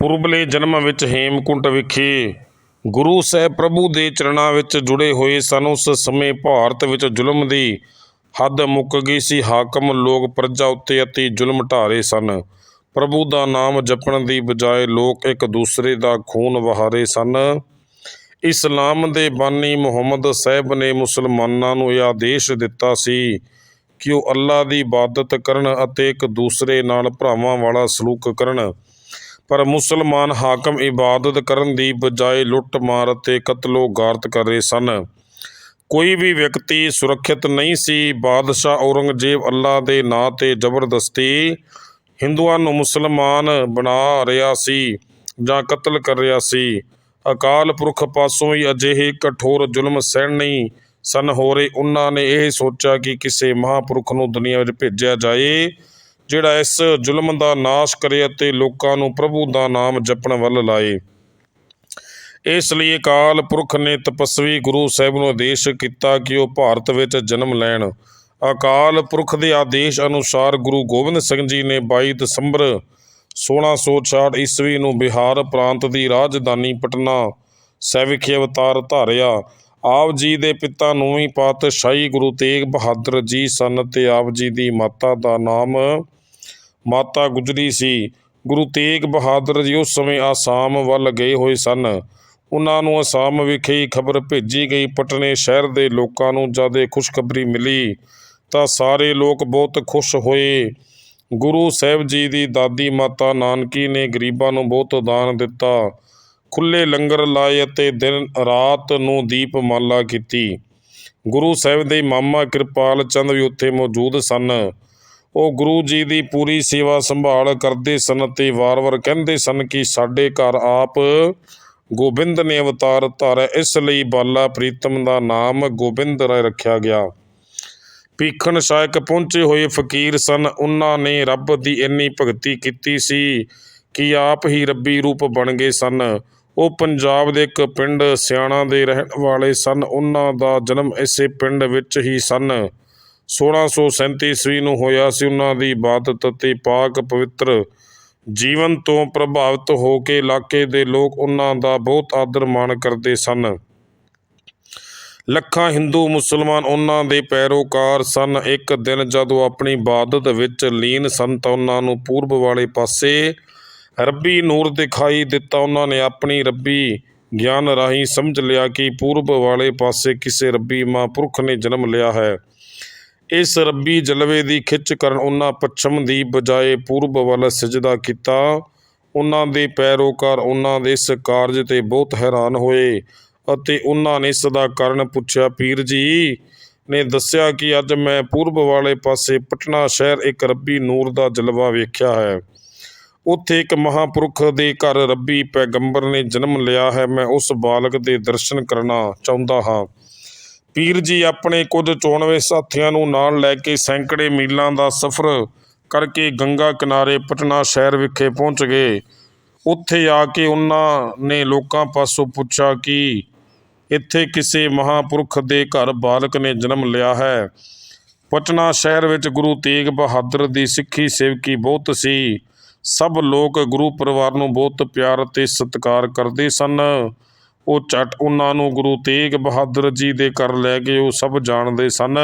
ਪੁਰਬਲੇ ਜਨਮ ਵਿੱਚ ਹੇਮਕੁੰਟ ਵਿਖੇ ਗੁਰੂ ਸਾਹਿਬ ਪ੍ਰਭੂ ਦੇ ਚਰਨਾਂ ਵਿੱਚ ਜੁੜੇ ਹੋਏ ਸਨ। ਉਸ ਸਮੇਂ ਭਾਰਤ ਵਿੱਚ ਜ਼ੁਲਮ ਦੀ ਹੱਦ ਮੁੱਕ ਗਈ ਸੀ। ਹਾਕਮ ਲੋਕ ਪ੍ਰਜਾ ਉੱਤੇ ਅਤੇ ਜ਼ੁਲਮ ਢਾਰੇ ਸਨ। ਪ੍ਰਭੂ ਦਾ ਨਾਮ ਜਪਣ ਦੀ ਬਜਾਏ ਲੋਕ ਇੱਕ ਦੂਸਰੇ ਦਾ ਖੂਨ ਵਹਾਰੇ ਸਨ। ਇਸਲਾਮ ਦੇ ਬਾਨੀ ਮੁਹੰਮਦ ਸਾਹਿਬ ਨੇ ਮੁਸਲਮਾਨਾਂ ਨੂੰ ਇਹ ਆਦੇਸ਼ ਦਿੱਤਾ ਸੀ ਕਿ ਉਹ ਅੱਲਾ ਦੀ ਇਬਾਦਤ ਕਰਨ ਅਤੇ ਇੱਕ ਦੂਸਰੇ ਨਾਲ ਭਰਾਵਾਂ ਵਾਲਾ ਸਲੂਕ ਕਰਨ। ਪਰ ਮੁਸਲਮਾਨ ਹਾਕਮ ਇਬਾਦਤ ਕਰਨ ਦੀ ਬਜਾਏ ਲੁੱਟ ਮਾਰ ਅਤੇ ਕਤਲੋ ਗਾਰਤ ਕਰ ਰਹੇ ਸਨ। ਕੋਈ ਵੀ ਵਿਅਕਤੀ ਸੁਰੱਖਿਅਤ ਨਹੀਂ ਸੀ। ਬਾਦਸ਼ਾਹ ਔਰੰਗਜ਼ੇਬ ਅੱਲਾ ਦੇ ਨਾਂ ਤੇ ਜ਼ਬਰਦਸਤੀ ਹਿੰਦੂਆਂ ਨੂੰ ਮੁਸਲਮਾਨ ਬਣਾ ਰਿਹਾ ਸੀ ਜਾਂ ਕਤਲ ਕਰ ਰਿਹਾ ਸੀ। ਅਕਾਲ ਪੁਰਖ ਪਾਸੋਂ ਹੀ ਅਜਿਹੇ ਕਠੋਰ ਜ਼ੁਲਮ ਸਹਿਣ ਨਹੀਂ ਸਨ। ਹੋ ਰਹੇ ਉਹਨਾਂ ਨੇ ਇਹ ਸੋਚਿਆ ਕਿ ਕਿਸੇ ਮਹਾਪੁਰਖ ਨੂੰ ਦੁਨੀਆ ਵਿੱਚ ਭੇਜਿਆ ਜਾਏ ਜਿਹੜਾ ਇਸ ਜ਼ੁਲਮ ਦਾ ਨਾਸ਼ ਕਰੇ ਅਤੇ ਲੋਕਾਂ ਨੂੰ ਪ੍ਰਭੂ ਦਾ ਨਾਮ ਜਪਣ ਵੱਲ ਲਾਏ। ਇਸ ਲਈ ਅਕਾਲ ਪੁਰਖ ਨੇ ਤਪਸਵੀ ਗੁਰੂ ਸਾਹਿਬ ਨੂੰ ਆਦੇਸ਼ ਕੀਤਾ ਕਿ ਉਹ ਭਾਰਤ ਵਿੱਚ ਜਨਮ ਲੈਣ। ਅਕਾਲ ਪੁਰਖ ਦੇ ਆਦੇਸ਼ ਅਨੁਸਾਰ ਗੁਰੂ ਗੋਬਿੰਦ ਸਿੰਘ ਜੀ ਨੇ 22 ਦਸੰਬਰ 1666 ਈਸਵੀ ਨੂੰ ਬਿਹਾਰ ਪ੍ਰਾਂਤ ਦੀ ਰਾਜਧਾਨੀ ਪਟਨਾ ਸਾਹਿਬ ਵਿਖੇ ਅਵਤਾਰ ਧਾਰਿਆ। ਆਪ ਜੀ ਦੇ ਪਿਤਾ ਨੌਵੀਂ ਪਾਤਸ਼ਾਹੀ ਗੁਰੂ ਤੇਗ ਬਹਾਦਰ ਜੀ ਸਨ ਤੇ ਆਪ ਜੀ ਦੀ ਮਾਤਾ ਦਾ ਨਾਮ ਮਾਤਾ ਗੁਜਰੀ ਸੀ। ਗੁਰੂ ਤੇਗ ਬਹਾਦਰ ਜੀ ਉਸ ਸਮੇਂ ਆਸਾਮ ਵੱਲ ਗਏ ਹੋਏ ਸਨ। ਉਹਨਾਂ ਨੂੰ ਆਸਾਮ ਵਿਖੇ ਹੀ ਖਬਰ ਭੇਜੀ ਗਈ। ਪਟਨੇ ਸ਼ਹਿਰ ਦੇ ਲੋਕਾਂ ਨੂੰ ਜਦ ਇਹ ਖੁਸ਼ਖਬਰੀ ਮਿਲੀ ਤਾਂ ਸਾਰੇ ਲੋਕ ਬਹੁਤ ਖੁਸ਼ ਹੋਏ। ਗੁਰੂ ਸਾਹਿਬ ਜੀ ਦੀ ਦਾਦੀ ਮਾਤਾ ਨਾਨਕੀ ਨੇ ਗਰੀਬਾਂ ਨੂੰ ਬਹੁਤ ਦਾਨ ਦਿੱਤਾ। ਖੁੱਲੇ ਲੰਗਰ ਲਾਏ ਅਤੇ ਦਿਨ ਰਾਤ ਨੂੰ ਦੀਪਮਾਲਾ ਕੀਤੀ। ਗੁਰੂ ਸਾਹਿਬ ਦੇ ਮਾਮਾ ਕਿਰਪਾਲ ਚੰਦ ਵੀ ਉੱਥੇ ਮੌਜੂਦ ਸਨ। ਉਹ ਗੁਰੂ ਜੀ ਦੀ ਪੂਰੀ ਸੇਵਾ ਸੰਭਾਲ ਕਰਦੇ ਸਨ ਤੇ ਵਾਰ-ਵਾਰ ਕਹਿੰਦੇ ਸਨ ਕਿ ਸਾਡੇ ਘਰ ਆਪ ਗੋਬਿੰਦ ਨੇ ਅਵਤਾਰ ਧਾਰਿਆ। ਇਸ ਲਈ ਬਾਲਾ ਪ੍ਰੀਤਮ ਦਾ ਨਾਮ ਗੋਬਿੰਦ ਰਾਏ ਰੱਖਿਆ ਗਿਆ। ਭੀਖਣ ਸ਼ਾਇਕ ਪਹੁੰਚੇ ਹੋਏ ਫਕੀਰ ਸਨ। ਉਹਨਾਂ ਨੇ ਰੱਬ ਦੀ ਇੰਨੀ ਭਗਤੀ ਕੀਤੀ ਸੀ ਕਿ ਆਪ ਹੀ ਰੱਬੀ ਰੂਪ ਬਣ ਗਏ ਸਨ। ਉਹ ਪੰਜਾਬ ਦੇ ਇੱਕ ਪਿੰਡ ਸਿਆਣਾ ਦੇ ਰਹਿਣ ਵਾਲੇ ਸਨ। ਉਹਨਾਂ ਦਾ ਜਨਮ ਇਸੇ ਪਿੰਡ ਵਿੱਚ ਹੀ ਸਨ। 1637 ਈਸਵੀ ਨੂੰ ਹੋਇਆ ਸੀ ਉਹਨਾਂ ਦੀ ਇਬਾਦਤ ਅਤੇ ਪਾਕ ਪਵਿੱਤਰ ਜੀਵਨ ਤੋਂ ਪ੍ਰਭਾਵਿਤ ਹੋ ਕੇ ਇਲਾਕੇ ਦੇ ਲੋਕ ਉਹਨਾਂ ਦਾ ਬਹੁਤ ਆਦਰ ਮਾਣ ਕਰਦੇ ਸਨ। ਲੱਖਾਂ ਹਿੰਦੂ ਮੁਸਲਮਾਨ ਉਹਨਾਂ ਦੇ ਪੈਰੋਕਾਰ ਸਨ। ਇੱਕ ਦਿਨ ਜਦੋਂ ਆਪਣੀ ਇਬਾਦਤ ਵਿੱਚ ਲੀਨ ਸਨ ਤਾਂ ਉਹਨਾਂ ਨੂੰ ਪੂਰਬ ਵਾਲੇ ਪਾਸੇ ਰੱਬੀ ਨੂਰ ਦਿਖਾਈ ਦਿੱਤਾ। ਉਹਨਾਂ ਨੇ ਆਪਣੀ ਰੱਬੀ ਗਿਆਨ ਰਾਹੀਂ ਸਮਝ ਲਿਆ ਕਿ ਪੂਰਬ ਵਾਲੇ ਪਾਸੇ ਕਿਸੇ ਰੱਬੀ ਮਹਾਂਪੁਰਖ ਨੇ ਜਨਮ ਲਿਆ ਹੈ। ਇਸ ਰੱਬੀ ਜਲਵੇ ਦੀ ਖਿੱਚ ਕਰਨ ਉਹਨਾਂ ਪੱਛਮ ਦੀ ਬਜਾਏ ਪੂਰਬ ਵੱਲ ਸਜਦਾ ਕੀਤਾ। ਉਹਨਾਂ ਦੇ ਪੈਰੋਕਾਰ ਉਹਨਾਂ ਦੇ ਇਸ ਕਾਰਜ ਤੇ ਬਹੁਤ ਹੈਰਾਨ ਹੋਏ ਅਤੇ ਉਹਨਾਂ ਨੇ ਇਸ ਦਾ ਕਾਰਨ ਪੁੱਛਿਆ, ਪੀਰ ਜੀ, ਨੇ ਦੱਸਿਆ ਕਿ ਅੱਜ ਮੈਂ ਪੂਰਬ ਵਾਲੇ ਪਾਸੇ ਪਟਨਾ ਸ਼ਹਿਰ ਇੱਕ ਰੱਬੀ ਨੂਰ ਦਾ ਜਲਵਾ ਵੇਖਿਆ ਹੈ। ਉੱਥੇ ਇੱਕ ਮਹਾਪੁਰਖ ਦੇ ਘਰ ਰੱਬੀ ਪੈਗੰਬਰ ਨੇ ਜਨਮ ਲਿਆ ਹੈ। ਮੈਂ ਉਸ ਬਾਲਕ ਦੇ ਦਰਸ਼ਨ ਕਰਨਾ ਚਾਹੁੰਦਾ ਹਾਂ। ਪੀਰ ਜੀ, ਆਪਣੇ ਕੁਝ ਚੋਣਵੇਂ ਸਾਥੀਆਂ ਨੂੰ ਨਾਲ ਲੈ ਕੇ ਸੈਂਕੜੇ ਮੀਲਾਂ ਦਾ ਸਫ਼ਰ ਕਰਕੇ ਗੰਗਾ ਕਿਨਾਰੇ ਪਟਨਾ ਸ਼ਹਿਰ ਵਿਖੇ ਪਹੁੰਚ ਗਏ। ਉੱਥੇ ਆ ਕੇ ਉਹਨਾਂ ਨੇ ਲੋਕਾਂ ਪਾਸੋਂ ਪੁੱਛਿਆ ਕਿ ਇੱਥੇ ਕਿਸੇ ਮਹਾਪੁਰਖ ਦੇ ਘਰ ਬਾਲਕ ਨੇ ਜਨਮ ਲਿਆ ਹੈ। ਪਟਨਾ ਸ਼ਹਿਰ ਵਿੱਚ ਗੁਰੂ ਤੇਗ ਬਹਾਦਰ ਦੀ ਸਿੱਖੀ ਸੇਵਕੀ ਬਹੁਤ ਸੀ। ਸਭ ਲੋਕ ਗੁਰੂ ਪਰਿਵਾਰ ਨੂੰ ਬਹੁਤ ਪਿਆਰ ਅਤੇ ਸਤਿਕਾਰ ਕਰਦੇ ਸਨ। ਉਹ ਝਟ ਉਹਨਾਂ ਨੂੰ ਗੁਰੂ ਤੇਗ ਬਹਾਦਰ ਜੀ ਦੇ ਘਰ ਲੈ ਗਏ ਉਹ ਸਭ ਜਾਣਦੇ ਸਨ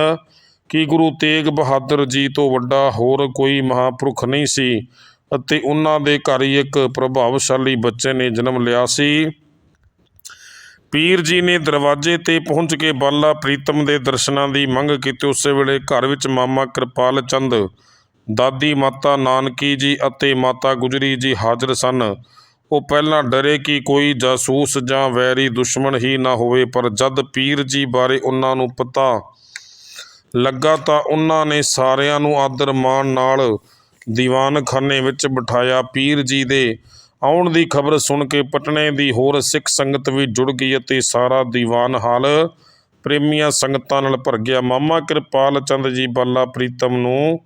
ਕਿ ਗੁਰੂ ਤੇਗ ਬਹਾਦਰ ਜੀ ਤੋਂ ਵੱਡਾ ਹੋਰ ਕੋਈ ਮਹਾਪੁਰਖ ਨਹੀਂ ਸੀ ਅਤੇ ਉਹਨਾਂ ਦੇ ਘਰ ਹੀ ਇੱਕ ਪ੍ਰਭਾਵਸ਼ਾਲੀ ਬੱਚੇ ਨੇ ਜਨਮ ਲਿਆ ਸੀ। ਪੀਰ ਜੀ ਨੇ ਦਰਵਾਜ਼ੇ ਤੇ ਪਹੁੰਚ ਕੇ ਬਾਲਾ ਪ੍ਰੀਤਮ ਦੇ ਦਰਸ਼ਨਾਂ ਦੀ ਮੰਗ ਕੀਤੀ। ਉਸੇ ਵੇਲੇ ਘਰ ਵਿੱਚ ਮਾਮਾ ਕਿਰਪਾਲ ਚੰਦ, ਦਾਦੀ ਮਾਤਾ ਨਾਨਕੀ ਜੀ ਅਤੇ ਮਾਤਾ ਗੁਜਰੀ ਜੀ ਹਾਜ਼ਰ ਸਨ। ਉਹ ਪਹਿਲਾਂ ਡਰੇ ਕਿ ਕੋਈ ਜਾਸੂਸ ਜਾਂ ਵੈਰੀ ਦੁਸ਼ਮਣ ਹੀ ਨਾ ਹੋਵੇ, ਪਰ ਜਦ ਪੀਰ ਜੀ ਬਾਰੇ ਉਹਨਾਂ ਨੂੰ ਪਤਾ ਲੱਗਾ ਤਾਂ ਉਹਨਾਂ ਨੇ ਸਾਰਿਆਂ ਨੂੰ ਆਦਰ ਮਾਣ ਨਾਲ ਦੀਵਾਨਖਾਨੇ ਵਿੱਚ ਬਿਠਾਇਆ। ਪੀਰ ਜੀ ਦੇ ਆਉਣ ਦੀ ਖਬਰ ਸੁਣ ਕੇ ਪਟਨੇ ਦੀ ਹੋਰ ਸਿੱਖ ਸੰਗਤ ਵੀ ਜੁੜ ਗਈ ਅਤੇ ਸਾਰਾ ਦੀਵਾਨ ਹਾਲ ਪ੍ਰੇਮੀਆਂ ਸੰਗਤਾਂ ਨਾਲ ਭਰ ਗਿਆ। ਮਾਮਾ ਕਿਰਪਾਲ ਚੰਦ ਜੀ ਬਾਲਾ ਪ੍ਰੀਤਮ ਨੂੰ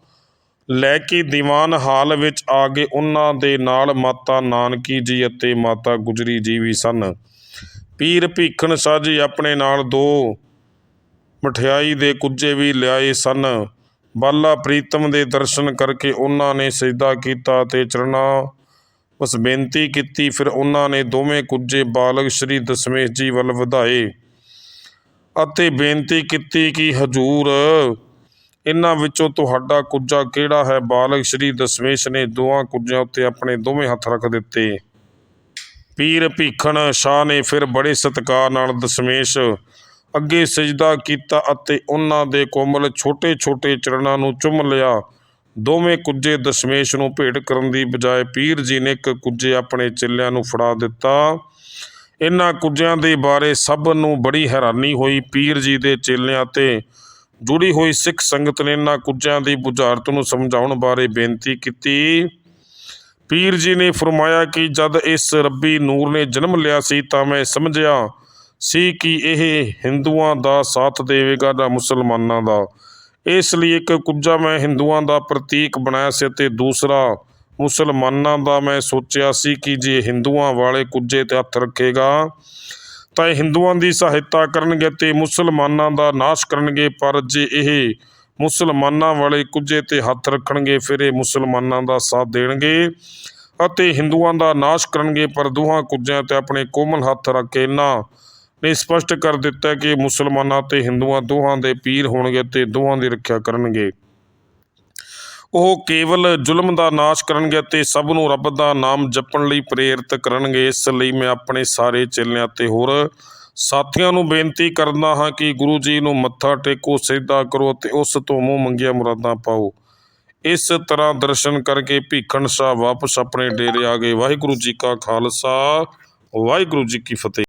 ਲੈ ਕੇ ਦੀਵਾਨ ਹਾਲ ਵਿੱਚ ਆ ਗਏ। ਉਹਨਾਂ ਦੇ ਨਾਲ ਮਾਤਾ ਨਾਨਕੀ ਜੀ ਅਤੇ ਮਾਤਾ ਗੁਜਰੀ ਜੀ ਵੀ ਸਨ। ਪੀਰ ਭੀਖਣ ਸ਼ਾਹ ਜੀ ਆਪਣੇ ਨਾਲ ਦੋ ਮਠਿਆਈ ਦੇ ਕੁੱਜੇ ਵੀ ਲਿਆਏ ਸਨ। ਬਾਲਾ ਪ੍ਰੀਤਮ ਦੇ ਦਰਸ਼ਨ ਕਰਕੇ ਉਹਨਾਂ ਨੇ ਸਜਦਾ ਕੀਤਾ ਤੇ ਚਰਨਾਂ ਬਸ ਬੇਨਤੀ ਕੀਤੀ। ਫਿਰ ਉਹਨਾਂ ਨੇ ਦੋਵੇਂ ਕੁੱਜੇ ਬਾਲਕ ਸ਼੍ਰੀ ਦਸ਼ਮੇਸ਼ ਜੀ ਵੱਲ ਵਧਾਏ ਅਤੇ ਬੇਨਤੀ ਕੀਤੀ ਕਿ ਹਜੂਰ ਇਹਨਾਂ ਵਿੱਚੋਂ ਤੁਹਾਡਾ ਕੁੱਜਾ ਕਿਹੜਾ ਹੈ? ਬਾਲਕ ਸ਼੍ਰੀ ਦਸ਼ਮੇਸ਼ ਨੇ ਦੋਹਾਂ ਕੁੱਜਿਆਂ ਉੱਤੇ ਆਪਣੇ ਦੋਵੇਂ ਹੱਥ ਰੱਖ ਦਿੱਤੇ। ਪੀਰ ਭੀਖਣ ਸ਼ਾਹ ਨੇ ਫਿਰ ਬੜੇ ਸਤਿਕਾਰ ਨਾਲ ਦਸ਼ਮੇਸ਼ ਅੱਗੇ ਸਜਦਾ ਕੀਤਾ ਅਤੇ ਉਹਨਾਂ ਦੇ ਕੋਮਲ ਛੋਟੇ ਛੋਟੇ ਚਰਨਾਂ ਨੂੰ ਚੁੰਮ ਲਿਆ। ਦੋਵੇਂ ਕੁੱਜੇ ਦਸ਼ਮੇਸ਼ ਨੂੰ ਭੇਟ ਕਰਨ ਦੀ ਬਜਾਏ ਪੀਰ ਜੀ ਨੇ ਇੱਕ ਕੁੱਜੇ ਆਪਣੇ ਚੇਲਿਆਂ ਨੂੰ ਫੜਾ ਦਿੱਤਾ। ਇਹਨਾਂ ਕੁੱਜਿਆਂ ਦੇ ਬਾਰੇ ਸਭ ਨੂੰ ਬੜੀ ਹੈਰਾਨੀ ਹੋਈ। ਪੀਰ ਜੀ ਦੇ ਚੇਲਿਆਂ ਤੇ ਜੁੜੀ ਹੋਈ ਸਿੱਖ ਸੰਗਤ ਨੇ ਇਹਨਾਂ ਕੁੱਜਿਆਂ ਦੀ ਬੁਝਾਰਤ ਨੂੰ ਸਮਝਾਉਣ ਬਾਰੇ ਬੇਨਤੀ ਕੀਤੀ। ਪੀਰ ਜੀ ਨੇ ਫਰਮਾਇਆ ਕਿ ਜਦ ਇਸ ਰੱਬੀ ਨੂਰ ਨੇ ਜਨਮ ਲਿਆ ਸੀ ਤਾਂ ਮੈਂ ਸਮਝਿਆ ਸੀ ਕਿ ਇਹ ਹਿੰਦੂਆਂ ਦਾ ਸਾਥ ਦੇਵੇਗਾ ਜਾਂ ਮੁਸਲਮਾਨਾਂ ਦਾ। ਇਸ ਲਈ ਇੱਕ ਕੁੱਜਾ ਮੈਂ ਹਿੰਦੂਆਂ ਦਾ ਪ੍ਰਤੀਕ ਬਣਾਇਆ ਸੀ ਅਤੇ ਦੂਸਰਾ ਮੁਸਲਮਾਨਾਂ ਦਾ ਮੈਂ ਸੋਚਿਆ ਸੀ ਕਿ ਜੇ ਹਿੰਦੂਆਂ ਵਾਲੇ ਕੁੱਜੇ ਤੇ ਹੱਥ ਰੱਖੇਗਾ ਤਾਂ ਇਹ ਹਿੰਦੂਆਂ ਦੀ ਸਹਾਇਤਾ ਕਰਨਗੇ ਅਤੇ ਮੁਸਲਮਾਨਾਂ ਦਾ ਨਾਸ਼ ਕਰਨਗੇ, ਪਰ ਜੇ ਇਹ ਮੁਸਲਮਾਨਾਂ ਵਾਲੇ ਕੁੱਜੇ ਤੇ ਹੱਥ ਰੱਖਣਗੇ, ਫਿਰ ਇਹ ਮੁਸਲਮਾਨਾਂ ਦਾ ਸਾਥ ਦੇਣਗੇ ਅਤੇ ਹਿੰਦੂਆਂ ਦਾ ਨਾਸ਼ ਕਰਨਗੇ, ਪਰ ਦੋਹਾਂ ਕੁੱਜਿਆਂ ਤੇ ਆਪਣੇ ਕੋਮਲ ਹੱਥ ਰੱਖ ਕੇ ਇਹਨਾਂ ਨੇ ਸਪਸ਼ਟ ਕਰ ਦਿੱਤਾ ਕਿ ਮੁਸਲਮਾਨਾਂ ਤੇ ਹਿੰਦੂਆਂ ਦੋਹਾਂ ਦੇ ਪੀਰ ਹੋਣਗੇ ਤੇ ਦੋਹਾਂ ਦੀ ਰੱਖਿਆ ਕਰਨਗੇ। ਉਹ ਕੇਵਲ ਜ਼ੁਲਮ ਦਾ ਨਾਸ਼ ਕਰਨਗੇ ਅਤੇ ਸਭ ਨੂੰ ਰੱਬ ਦਾ ਨਾਮ ਜਪਣ ਲਈ ਪ੍ਰੇਰਿਤ ਕਰਨਗੇ। ਇਸ ਲਈ ਮੈਂ ਆਪਣੇ ਸਾਰੇ ਚੇਲਿਆਂ ਤੇ ਹੋਰ ਸਾਥੀਆਂ ਨੂੰ ਬੇਨਤੀ ਕਰਦਾ ਹਾਂ ਕਿ ਗੁਰੂ ਜੀ ਨੂੰ ਮੱਥਾ ਟੇਕੋ, ਸਿੱਧਾ ਕਰੋ ਅਤੇ ਉਸ ਤੋਂ ਮੂੰਹ ਮੰਗੀਆਂ ਮੁਰਾਦਾਂ ਪਾਓ। ਇਸ ਤਰ੍ਹਾਂ ਦਰਸ਼ਨ ਕਰਕੇ ਭੀਖਣ ਸ਼ਾਹ ਵਾਪਸ ਆਪਣੇ ਡੇਰੇ ਆ ਗਏ। ਵਾਹਿਗੁਰੂ ਜੀ ਕਾ ਖਾਲਸਾ, ਵਾਹਿਗੁਰੂ ਜੀ ਕੀ ਫਤਿਹ।